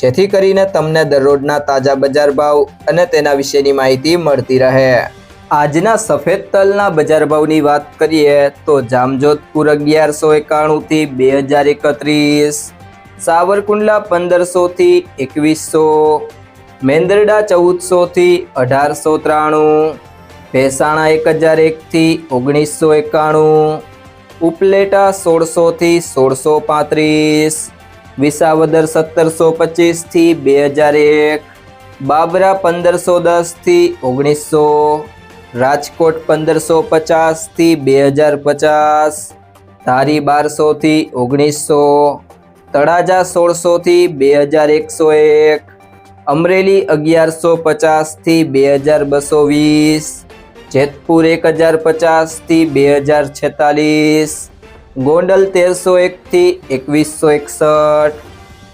જેથી કરીને તમને દરરોજના તાજા બજાર ભાવ અને તેના વિશેની માહિતી મળતી રહે. આજના સફેદ તલના બજાર ભાવની વાત કરીએ તો જામજોધપુર અગિયારસો એકાણુંથી બે હજાર એકત્રીસ, સાવરકુંડલા પંદરસોથી એકવીસો, મેંદરડા ચૌદસોથી અઢારસો ત્રાણું, ભેસાણા એક હજાર એકથી ઓગણીસો એકાણું, ઉપલેટા સોળસોથી સોળસો પાંત્રીસ વિસાવદર સત્તરસો પચીસથી બે હજાર એક, બાબરા પંદરસો દસથી ઓગણીસો રાજકોટ પંદરસો પચાસથી બે હજાર પચાસ, ધારી બારસોથી ઓગણીસો તળાજા સોળસોથી બે હજાર એકસો એક, અમરેલી અગિયારસો પચાસથી બે હજાર બસો વીસ, જેતપુર એક હજાર પચાસથી બે હજાર છેતાલીસ ગોંડલ તેરસો એકથી એકવીસો એકસઠ,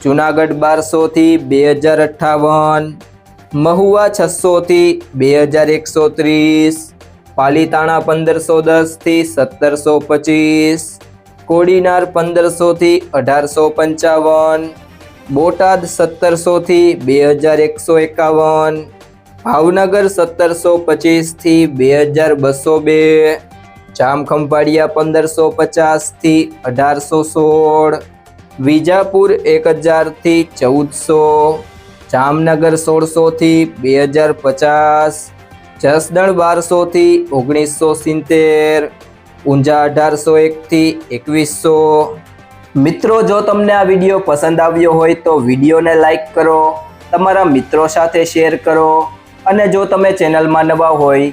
જુનાગઢ બારસોથી બે હજાર અઠ્ઠાવન, મહુવા છસોથી બે હજાર એકસો ત્રીસ પાલીતાણા પંદરસો દસથી સત્તરસો પચીસ, કોડીનાર પંદરસોથી અઢારસો પંચાવન, બોટાદ સત્તરસોથી બે હજાર એકસો એકાવન, ભાવનગર સત્તરસો પચીસથી બે હજાર બસો બે જામખંભાળિયા પંદરસો પચાસથી અઢારસો સોળ, વિજાપુર એક હજારથી ચૌદસો, જામનગર સોળસોથી બે હજાર પચાસ, જસદણ બારસોથી ઓગણીસો સિત્તેર, ઊંઝા અઢારસો એકથી એકવીસો. મિત્રો, જો તમને આ વીડિયો પસંદ આવ્યો હોય તો વિડીયોને લાઈક કરો, તમારા મિત્રો સાથે શેર કરો, અને જો તમે ચેનલમાં નવા હોય